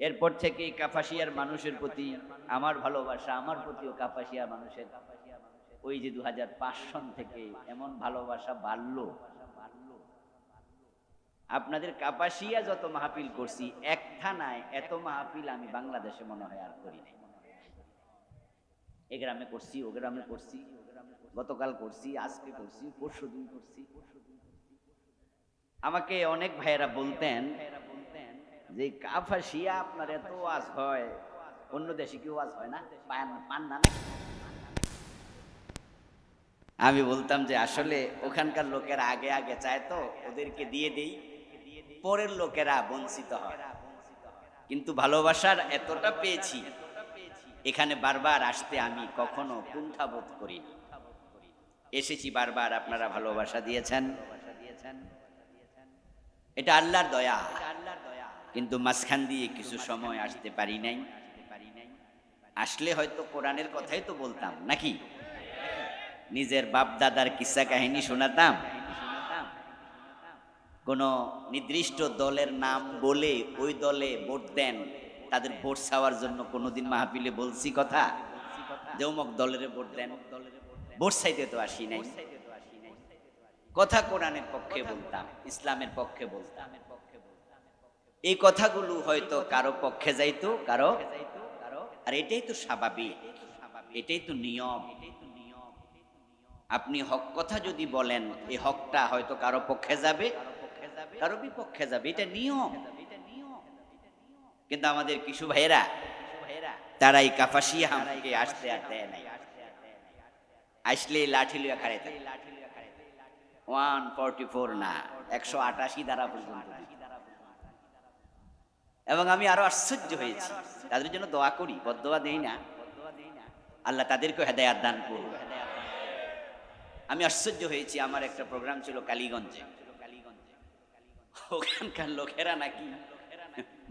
এরপর থেকে কাপাসিয়ার মানুষের প্রতি আমার ভালোবাসা, আমার প্রতিও কাপাসিয়া মানুষের। ওই যে দু সন থেকে এমন ভালোবাসা বাড়লো। আপনাদের কাপাসিয়া যত মাহফিল করছি, এক থানায় এত মাহফিল আমি বাংলাদেশে মনে হয় আর করি নাই। এ গ্রামে করছি, ও গ্রামে করছি, গতকাল করছি, আজকে করছি পরশু দিন করছি। আমাকে অনেক ভাইয়েরা বলতেন যে কাফাসিয়া আপনার এত ওয়াজ হয়, অন্য দেশে কি ওয়াজ হয় না? পান না আমি বলতাম যে আসলে ওখানকার লোকেরা আগে আগে চায় তো, ওদেরকে দিয়ে দেই, পরের লোকেরা বঞ্চিত হয়। কিন্তু ভালোবাসার এতটা পেয়েছি, এখানে বারবার আসতে আমি কখনো কুণ্ঠাবোধ করি এসেছি বারবার, আপনারা ভালোবাসা দিয়েছেন। এটা আল্লাহর দয়া আল্লাহর দয়া। কিন্তু মাঝখান দিয়ে কিছু সময় আসতে পারি নাই। আসলে হয়তো কোরআনের কথাই তো বলতাম, নাকি? নিজের বাপ দাদার কিসা কাহিনী শোনাতাম। কোন নির্দিষ্ট দলের নাম বলে ওই দলে ভোট দেন, তাদের ভোট চাওয়ার জন্য কোনোদিন মাহফিলে বলছি কথা? যে দলের ভোট দেন। ভোট চাইতে তো আসি নাই। কথা কোরআনের পক্ষে বলতাম, ইসলামের পক্ষে বলতাম। এই কথাগুলো হয়তো কারও পক্ষে যাইতো, কারও আর এটাই তো স্বাভাবিক। এটাই তো নিয়ম। আপনি হক কথা যদি বলেন, এই হকটা হয়তো কারও পক্ষে যাবে, কারও বিপক্ষে যাবে। এটা নিয়ম। কিন্তু আমাদের কিছু ভাইয়েরা তারা এই কাফাসিয়া আমাকে আসতে আর দেয় নাই। আসলে লাঠি খাড়াই থাকে ওয়ান ফর্টি ফোর না, একশো আটাশি দ্বারা পর্যন্ত। এবং আমি আরও আশ্চর্য হয়েছি। তাদের জন্য দোয়া করি বদোয়া দেই না। আল্লাহ তাদেরকে হেদায়াত দান করুন। আমি আশ্চর্য হয়েছি, আমার একটা প্রোগ্রাম ছিল কালীগঞ্জে। ওখানকার লোকেরা নাকি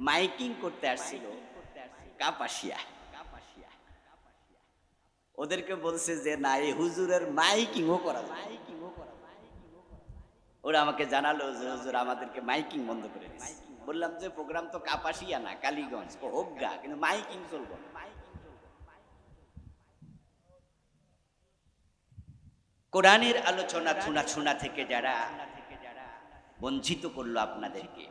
মাইকিং করতে আসছিল কাপাসিয়া। ওদেরকে বলছে যে, না, এই হুজুরের মাইকিংও করা যায় ওরা আমাকে জানালো যে, হুজুর, আমাদেরকে মাইকিং বন্ধ করে দিচ্ছে বললাম যে প্রোগ্রাম তো কাপাসিয়া না, কালীগঞ্জ। হোগা কিন্তু মাইকিং চলবো কোরআনের আলোচনা ছুনা ছুনা থেকে যারা বঞ্চিত করল আপনাদেরকে,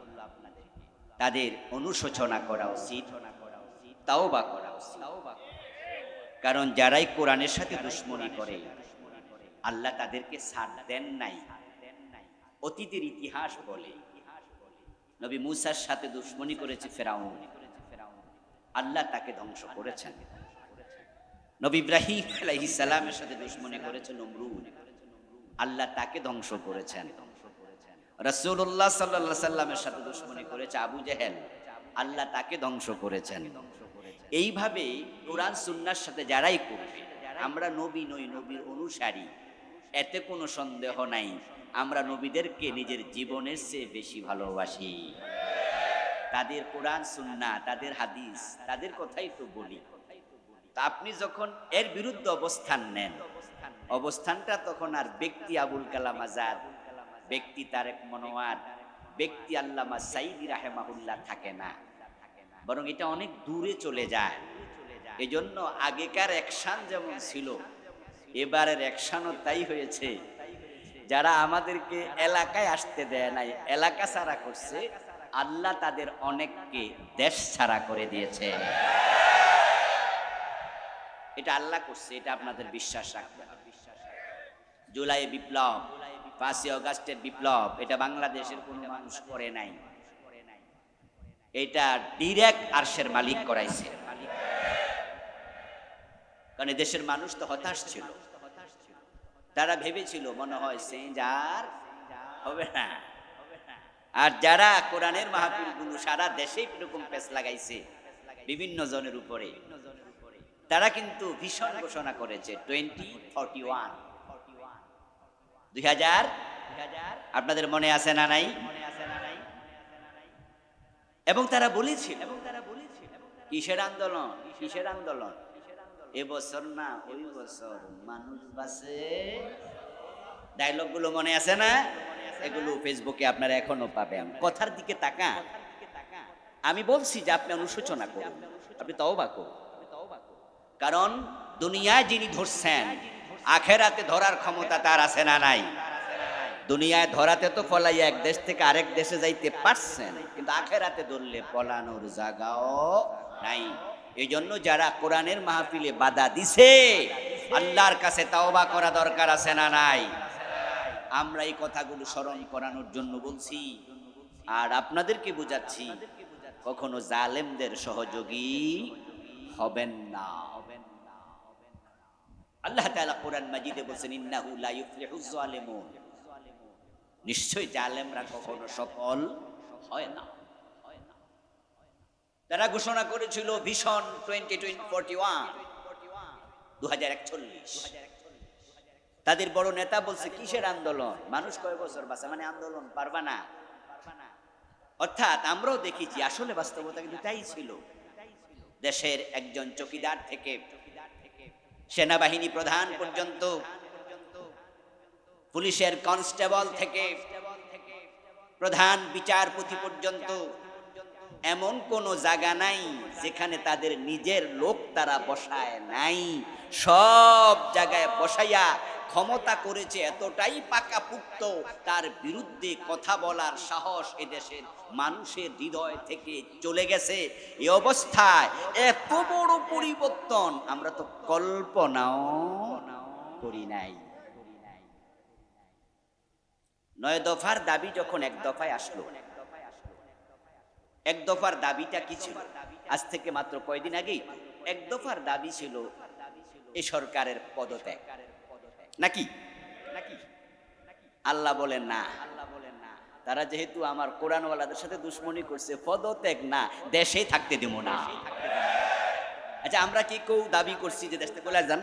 তাদের অনুশোচনা করা উচিত তাও বা করা উচিত। কারণ যারাই কোরআনের সাথে দুশ্মনী করে, আল্লাহ তাদেরকে ছাড় দেন নাই। অতীতের ইতিহাস বলে নবী মুসার সাথে দুশ্মনী করেছে ফেরাউন। আল্লাহ তাকে ধ্বংস করেছেন। নবী ইব্রাহিম আলাইহিস সালামের সাথে দুশ্মনী করেছে নমরুদ। আল্লাহ তাকে ধ্বংস করেছেন। রাসূলুল্লাহ সাল্লাল্লাহু সাল্লামের সাথে দুশ্মনী করেছে আবু জেহেল। আল্লাহ তাকে ধ্বংস করেছেন। এইভাবে কোরআন সুন্নাহর সাথে যারাই করবে, আমরা নবী নই, নবীর অনুসারী। এতে কোনো সন্দেহ নাই। আমরা নবীদেরকে নিজের জীবনের চেয়ে বেশি ভালোবাসি। তাদের কোরআন, সুন্না, তাদের হাদিস, তাদের কথাই তো বলি। তা আপনি যখন এর বিরুদ্ধে অবস্থান নেন, অবস্থানটা তখন আর ব্যক্তি আবুল কালাম আজাদ, ব্যক্তি তারেক মনোয়ার, ব্যক্তি আল্লামা সাইদি রাহেমাহুল্লাহ থাকে না। বরং এটা অনেক দূরে চলে যায়। এজন্য আগেকার অ্যাকশন যেমন ছিল এবারের অ্যাকশনও তাই হয়েছে। যারা আমাদেরকে এলাকায় আসতে দেয় নাই, এলাকা ছাড়া করছে, আল্লাহ তাদের অনেককে দেশ ছাড়া করে দিয়েছে। এটা আল্লাহ করছে, এটা আপনাদের বিশ্বাস রাখবে জুলাই বিপ্লব, পাঁচই অগাস্টের বিপ্লব, এটা বাংলাদেশের কোনো মানুষ করে নাই। এটা ডিরেক্ট আরশের মালিক করাইছে। কারণ দেশের মানুষ তো হতাশ ছিল। তারা ভেবেছিল, মনে হয় চেঞ্জ আর হবে না। আর যারা কোরআনের মাহফিলগুলো সারা দেশে এরকম পেস লাগাইছে, বিভিন্ন জনের উপরে, তারা কিন্তু ভীষণ ঘোষণা করেছে টোয়েন্টি ফর্টি ওয়ান দুই হাজার, আপনাদের মনে আছে না নাই? এবং তারা বলেছিল এবং তারা বলেছিল, কিসের আন্দোলন? কিসের আন্দোলন? এবছর না ওই বছর মানুষ বাসে ডায়লগগুলো মনে আছে না? এগুলো ফেসবুকে আপনারা এখনও পাবেন। কথার দিকে তাকা আমি বলছি যে আপনি অনুশোচনা করুন। আপনি তওবা করুন। কারণ দুনিয়ায় যিনি ধরছেন, আখেরাতে ধরার ক্ষমতা তার আছে না নাই। দুনিয়ায় ধরাতে তো ফলাই এক দেশ থেকে আরেক দেশে যাইতে পারছেন, কিন্তু আখেরাতে ধরলে পলানোর জায়গাও নাই। এই জন্য যারা কোরআনের মাহফিলে বাধা দিছে, আল্লাহর কাছে তাওবা করা দরকার আছে না নাই? আমরা এই কথাগুলো স্মরণ করানোর জন্য বলছি। আর আপনাদেরকে বুঝাচ্ছি, কখনো জালেমদের সহযোগী হবেন না। আল্লাহ তাআলা কোরআন মাজিদে বলছেন, ইন্নাহু নিশ্চয় জালেমরা কখনো সফল হয় না। তারা ঘোষণা করেছিল ভীষণ টোয়েন্টি টোয়েন্টি ফোরটি ওয়ান দু হাজার একচল্লিশ। তাদের বড় নেতা বলছে, কিসের আন্দোলন? মানুষ কয় বছর বাঁচা মানে আন্দোলন পারবা না। অর্থাৎ আমরাও দেখেছি আসলে বাস্তবতা কিন্তু তাই ছিল। দেশের একজন চকিদার থেকে সেনাবাহিনী প্রধান পর্যন্ত, পুলিশের কনস্টেবল থেকে প্রধান বিচারপতি পর্যন্ত এমন কোনো জায়গা নাই যেখানে তাদের নিজের লোক তারা বসায় নাই। সব জায়গায় বসাইয়া ক্ষমতা করেছে এতটাই পাকাপুক্ত, তার বিরুদ্ধে কথা বলার সাহস এদেশের মানুষের হৃদয় থেকে চলে গেছে। এ অবস্থায় এত বড় পরিবর্তন আমরা তো কল্পনাও করি নাই। নয় দফার দাবি যখন এক দফায় আসলো এক দফার দাবিটা কি ছিল? আজ থেকে মাত্র কয়দিন আগেই এক দফার দাবি ছিল এই সরকারের পদত্যাগ। নাকি? আল্লাহ বলেন না। তারা যেহেতু আমার কোরআনওয়ালাদের সাথে দুশ্মনী করছে, পদত্যাগ না, দেশে থাকতে দেব না। আচ্ছা আমরা কি কেউ দাবি করছি যে দেশ থেকে চলে যান?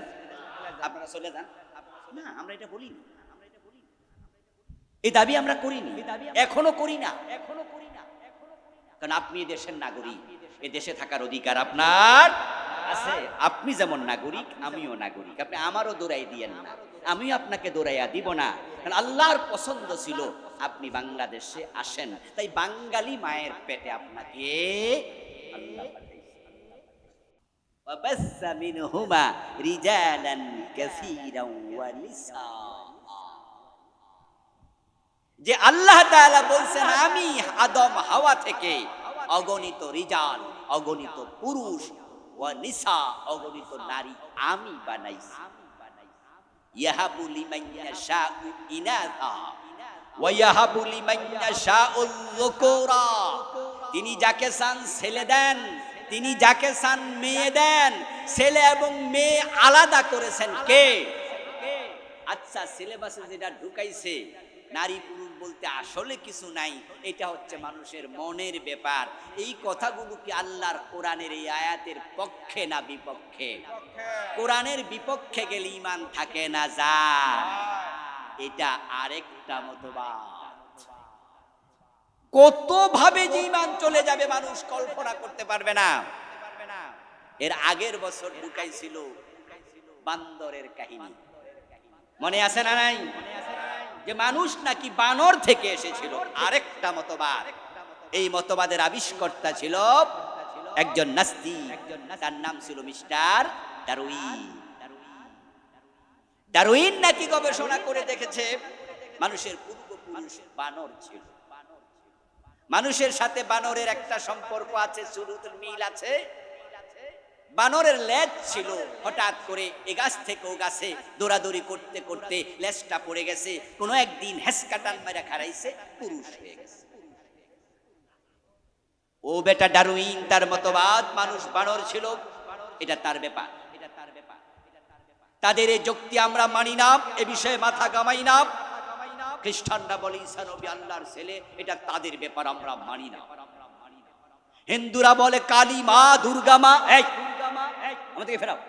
আপনারা চলে যান? না, আমরা এটা বলিনি। এই দাবি আমরা করিনি। এখনও করি না এখনও করি না। কারণ আপনি এই দেশের নাগরিক এ দেশে থাকার অধিকার আপনার আছে আপনি যেমন নাগরিক আমিও নাগরিক আপনি আমারও দৌড়াই দিয়েন না আমিও আপনাকে দৌড়াইয়া দিব না কারণ আল্লাহর পছন্দ ছিল আপনি বাংলাদেশে আসেন তাই বাঙালি মায়ের পেটে আপনাকে আল্লাহ পাঠাইছে। وبث منهما رجالا كثيرا ونساء যে আল্লাহ বলছেন, আমি আদম হাওয়া থেকে অগণিত রিজাল, অগণিত পুরুষ ও অগণিত নারী আমি বানাইছি। তিনি যাকে চান ছেলে দেন, তিনি যাকে চান মেয়ে দেন, ছেলে এবং মেয়ে আলাদা করেছেন কে? আচ্ছা সিলেবাসে যেটা ঢুকাইছে নারী পুরুষ বলতে আসলে কিছু নাই, এটা হচ্ছে মানুষের মনের ব্যাপার। এই কথাগুলো কি আল্লাহর কোরআনের এই আয়াতের পক্ষে না বিপক্ষে? কোরআনের বিপক্ষে গেলে ইমান থাকে না যা এটা আরেকটা মতবাদ। কত ভাবে যে ইমান চলে যাবে মানুষ কল্পনা করতে পারবে না। এর আগের বছর ঢুকাইছিল বান্দরের কাহিনী। মনে আছে না নাই? যে মানুষ নাকি বানর থেকে এসেছিল। আরেকটা মতবাদ। এই মতবাদের আবিষ্কর্তা ছিল একজন নাস্তি তার নাম ছিল মিস্টার ডারউইন। নাকি গবেষণা করে দেখেছে, মানুষের পূর্বপুরুষ বানর ছিল। মানুষের সাথে বানরের একটা সম্পর্ক আছে শুরুতের মিল আছে। বানরের লেজ ছিল, হঠাৎ করে এ গাছ থেকে ও গাছে দৌড়াদৌড়ি করতে করতে লেজটা পড়ে গেছে। কোনো একদিন হেসকাটান মেরা খারাইছে পুরুষ হয়ে গেছে। ও বেটা ডারুইন, তার মতবাদ, মানুষ বানর ছিল, এটা তার ব্যাপার তাদের এই যুক্তি আমরা মানি না, এ বিষয়ে মাথা গামাই না। খ্রিস্টানরা বলে, ঈসা নবী আল্লাহর ছেলে, এটা তাদের ব্যাপার, আমরা মানি না। হিন্দুরা বলে, কালী মা, দুর্গা মা, এই আমাদেরকে ফেরাও।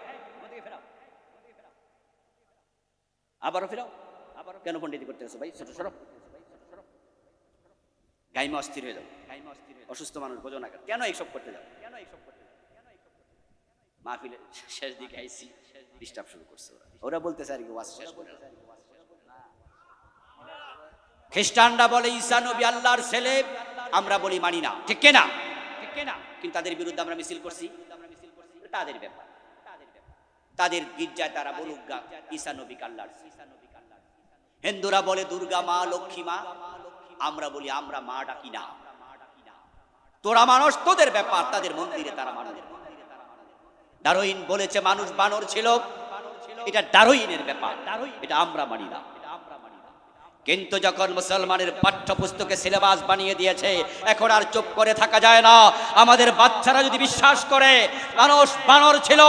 আবারও ফেরাও। আবারও কেন পণ্ডিত করতে গেছো ভাই? ছোট সরব গাইমা অস্থির হয়ে যাও। গাইমা অস্থির অসুস্থ মানুষ, বোঝো না কেন? কেন এইসব করতে যাও? কেন এইসব যাও শেষ দিকে আইসি ডিস্টার্ব শুরু করছে ওরা। ওরা বলতেছে আর কি, ওয়াজ শেষ করে খ্রিস্টানরা বলে, ঈসা নবী আল্লাহর ছেলে। আমরা বলি মানি না। ঠিক না কিন্তু তাদের বিরুদ্ধে আমরা মিছিল করছি। তাদের ব্যাপার। তাদের গির্জায় তারা বলুক গা, ঈসা নবী কাল্লার হিন্দুরা বলে, দুর্গা মা, লক্ষ্মী মা। আমরা বলি, আমরা মা ডাকি না। তোরা মানুষ, তোদের ব্যাপার, তাদের মন্দিরে তারা মানুষ। ডারোইন বলেছে, মানুষ বানর ছিল। এটা ডারোইনের ব্যাপার। এটা আমরা মানি না। কিন্তু যখন মুসলমানের পাঠ্যপুস্তকে সিলেবাস বানিয়ে দিয়েছে, এখন আর চুপ করে থাকা যায় না। আমাদের বাচ্চারা যদি বিশ্বাস করে, মানুষ বানর ছিল,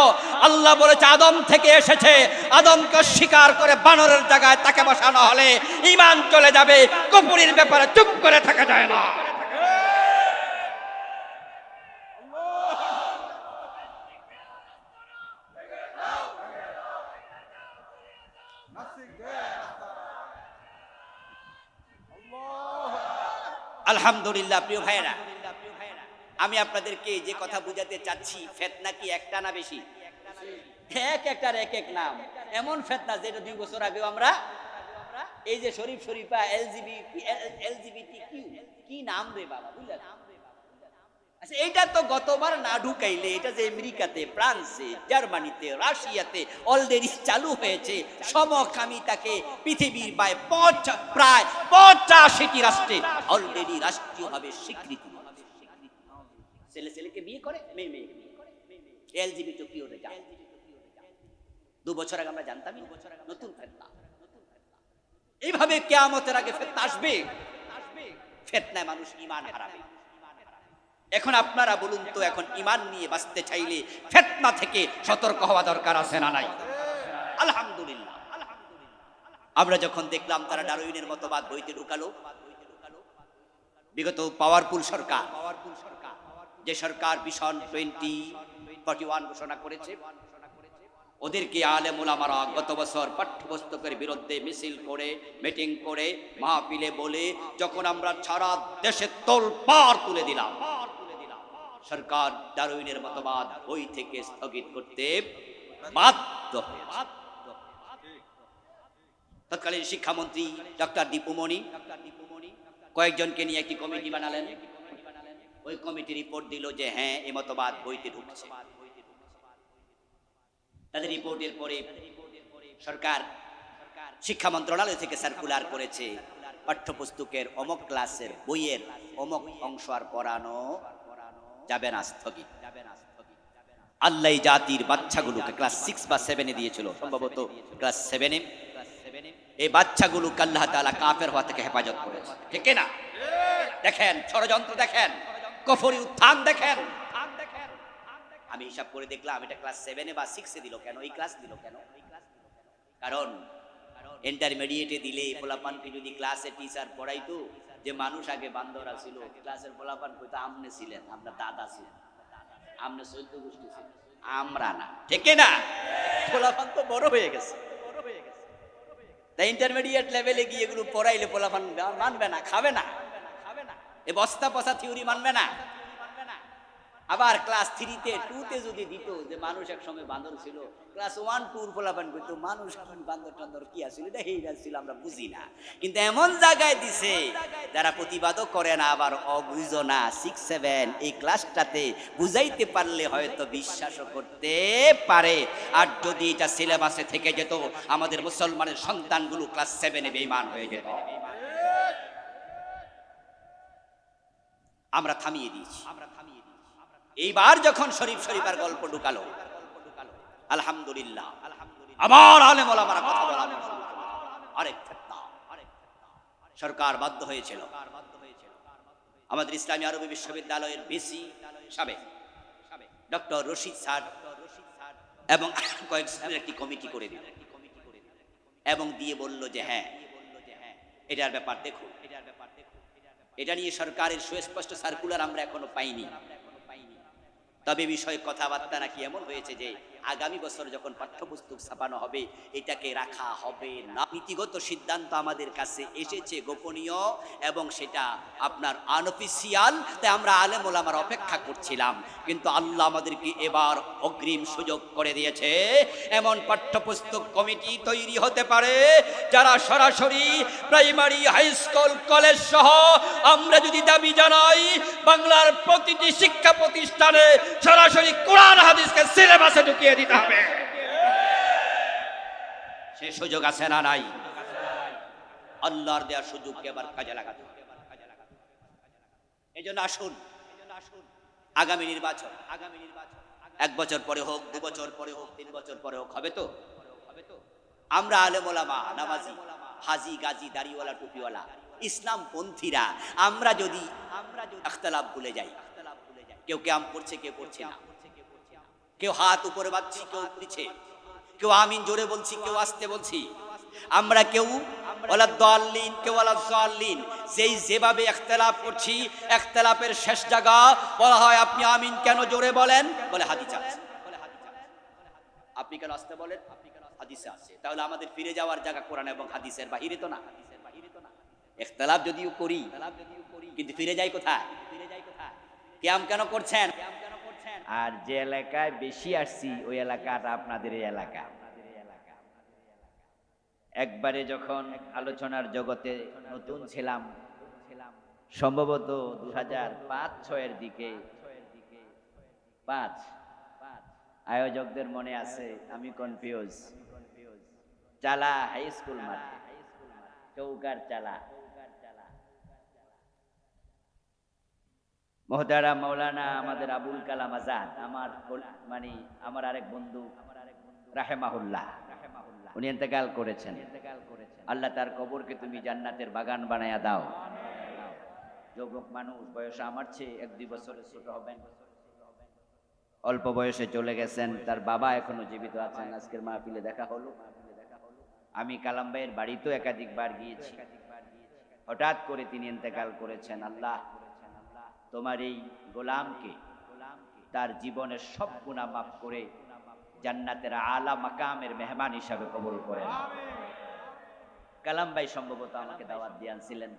আল্লাহ বলেছে আদম থেকে এসেছে, আদমকে স্বীকার করে বানরের জায়গায় তাকে বসানো হলে ইমান চলে যাবে কপুরির ব্যাপারে চুপ করে থাকা যায় না। আলহামদুলিল্লাহ, প্রিয় ভাইয়েরা। আমি আপনাদেরকে যে কথা বুঝাতে চাচ্ছি, ফেতনা কি একটা না বেশি? এক একটার এক এক নাম। এমন ফেতনা যেটা দুই বছর আগেও আমরা এই যে শরীফ শরীফা, এলজিবি এলজিবিটি কি নাম রে বাবা, বুঝলেন? আচ্ছা এইটা তো গতবার না ঢুকাইলে, এটা যে আমেরিকাতে, ফ্রান্সে, জার্মানিতে, রাশিয়াতে অলরেডি চালু হয়েছে সমকামিতাকে পৃথিবীর প্রায় প্রায় পঁচাশিটি রাষ্ট্রে অলরেডি রাষ্ট্রীয়ভাবে স্বীকৃতি। ছেলে ছেলেকে বিয়ে করে, মেয়ে করে এলজিবিটি কি ওটা জান দু বছর আগে আমরা জানতামই। নতুন ফেতনা। এইভাবে কেয়ামতের আগে ফেতনা আসবে? ফেতনায় মানুষ ইমান হারাবে। এখন আপনারা বলুন তো, এখন ইমান নিয়ে বাঁচতে চাইলে ফেতনা থেকে সতর্ক হওয়া দরকার আছে না নাই? আলহামদুলিল্লাহ। আমরা যখন দেখলাম তারা ডারউইনের মতবাদ বইতে ঢুকালো। বিগত পাওয়ারফুল সরকার, যে সরকার ভীষণ টোয়েন্টি, ফর্টি ওয়ান ঘোষণা করেছে, ওদেরকে আলেম ওলামারা গত বছর পাঠ্যপুস্তকের বিরুদ্ধে মিছিল করে, মিটিং করে, মাহফিলে বলে, যখন আমরা সারা দেশে তোল পার তুলে দিলাম সরকার ডারউইনের মতবাদ বই থেকে স্থগিত করতে বাধ্য। তৎকালীন শিক্ষামন্ত্রী ডক্টর দীপুমণি কয়েকজনকে নিয়ে একটি কমিটি বানালেন। ওই কমিটি রিপোর্ট দিল যে হ্যাঁ এ মতবাদ বইতে ঢুকছে। তাদের রিপোর্টের পরে সরকার শিক্ষা মন্ত্রণালয় থেকে সার্কুলার করেছে। পাঠ্যপুস্তকের অমক ক্লাসের বইয়ের অমক অংশ আর পড়ানো যাবে না স্থগিত। আল্লাহ জাতির বাচ্চাগুলোকে ক্লাস সিক্স বা সেভেনে দিয়েছিল। সম্ভবত ক্লাস সেভেনে এই আল্লাহ কাফের হওয়া থেকে হেফাজত করেছে। ঠিক না দেখেন, ষড়যন্ত্র দেখেন, কফরি উত্থান দেখেন। আমি হিসাব করে দেখলাম, এটা ক্লাস সেভেনে বা সিক্সে দিল কেন? এই ক্লাস দিল কেন? কারণ ইন্টারমিডিয়েটে দিলে পোলাপানকে যদি ক্লাসে টিচার পড়াইতো যে মানুষ আগে বান্দরা ছিল ক্লাসের পোলাপান কইতো, আমনে ছিলেন আপনার দাদা ছিলেন, আমনে চৈদ্য গোষ্ঠী ছিলেন, আমরা না। ঠিক না পোলাপান তো বড় হয়ে গেছে। তাই ইন্টারমিডিয়েট লেভেলে গিয়ে এগুলো পড়াইলে পোলাপান মানবে না, খাবে না। এ বস্তা পচা থিওরি মানবে না। আবার ক্লাস থ্রিতে টুতে যদি দিত যে মানুষ এক সময় বান্দর ছিল ক্লাস ওয়ান টুর ফলাফান করতো, মানুষ এখন বান্দর টান্দর কি আসছিল এটা হেই ছিল, আমরা বুঝি না। কিন্তু এমন জায়গায় দিছে, যারা প্রতিবাদও করে না, আবার অবুঝো না। সিক্স সেভেন এই ক্লাসটাতে বুঝাইতে পারলে হয়তো বিশ্বাসও করতে পারে। আর যদি এটা সিলেবাসে থেকে যেত, আমাদের মুসলমানের সন্তানগুলো ক্লাস সেভেনে বেইমান হয়ে যেত। আমরা থামিয়ে দিয়েছি আমরা থামিয়ে দিয়েছি। এইবার যখন শরীফ শরীফার গল্প ঢুকালো, আলহামদুলিল্লাহ, আবার আলেম ওলামারা কথা বলা আরেক সরকার বাধ্য হয়েছিল। আমাদের ইসলামী আরবি বিশ্ববিদ্যালয়ের বিসি সাবেক ডক্টর রশিদ স্যার এবং কয়েক স্যারের একটি কমিটি করে দিল এবং দিয়ে বলল যে হ্যাঁ এটার ব্যাপার দেখো এটার ব্যাপার দেখো এটা নিয়ে সরকারের সুস্পষ্ট সার্কুলার আমরা এখনও পাইনি। তবে বিষয়ে কথাবার্তা নাকি এমন হয়েছে যে আগামী বছর যখন পাঠ্যপুস্তক ছাপানো হবে, এটাকে রাখা হবে না। নীতিগত সিদ্ধান্ত আমাদের কাছে এসেছে গোপনীয় এবং সেটা আপনার আনঅফিসিয়াল তাই আমরা আলেম ওলামার অপেক্ষা করছিলাম। কিন্তু আল্লাহ আমাদেরকে এবার অগ্রিম সুযোগ করে দিয়েছে। এমন পাঠ্যপুস্তক কমিটি তৈরি হতে পারে, যারা সরাসরি প্রাইমারি, হাই স্কুল, কলেজ সহ আমরা যদি দাবি জানাই, বাংলার প্রতিটি শিক্ষা প্রতিষ্ঠানে সরাসরি কোরআন, হাদিসকে সিলেবাসে ঢুকিয়ে দিতে হবে। সে সুযোগ আছে না নাই? আল্লাহর দেওয়ার সুযোগকে আবার কাজে লাগাতে এই জন্য আসুন। আগামী নির্বাচন। আগামী নির্বাচন এক বছর পরে হোক, দু বছর পরে হোক, তিন বছর পরে হোক, হবে তো? হবে তো আমরা আলেমোলামা, নামাজি, হাজি, গাজী, দাড়িওয়ালা, টুপিওয়ালা ইসলাম পন্থীরা আমরা যদি আমরা যদি আখতালাফ ভুলে যাই, কেউ ক্যাম করছে কেউ করছে না? কেউ হাত উপরে বাঁধছি, কেউ নিচে। কেউ আমিন জোরে বলছি, কেউ আসতে বলছি। আমরা কেউ কেউ যেই যেভাবে একতলাপ করছি, একতলাপের শেষ জায়গা বলা হয় আপনি আমিন কেন জোরে বলেন? বলে আপনি কেন আসতে বলেন? হাদিসে তাহলে আমাদের ফিরে যাওয়ার জায়গা কোরআন এবং হাদিসের বাহিরে তো না। হাদিসের যদিও করি, কিন্তু ফিরে যাই কোথায় ফিরে যাই কোথায়? কেয়াম কেন করছেন? আর যে এলাকায় বেশি আসছি, ওই এলাকাটা আপনাদের এলাকা। একবারে যখন আলোচনার জগতে নতুন ছিলাম, সম্ভবত দু হাজার পাঁচ ছয়ের দিকে, পাঁচ আয়োজকদের মনে আছে, আমি কনফিউজ চালা হাই স্কুল মাঠে, চৌকার চালা। মহতারা মাওলানা আমাদের আবুল কালাম আজাদ, আমার মানে আমার আরেক বন্ধু রাহেমাহুল্লাহ। উনি ইন্তেকাল করেছেন। আল্লাহ তার কবরকে তুমি জান্নাতের বাগান বানায়া দাও। যুবক মানুষ, বয়স আমার চেয়ে এক দুই বছরের ছোট হবেন। অল্প বয়সে চলে গেছেন, তার বাবা এখনও জীবিত আছেন। আজকের মাহফিলে দেখা হলো। আমি কালাম ভাইয়ের বাড়িতেও একাধিকবার গিয়েছি। হঠাৎ করে তিনি ইন্তেকাল করেছেন। আল্লাহ তোমার এই গোলামকে তার জীবনের সব গুণা মাফ করে জান্নাতের আলা মাকামের মেহমান হিসাবে কবল করে কালাম ভাই সম্ভবত আমাকে দাওয়াত দিয়ে আনছিলেন।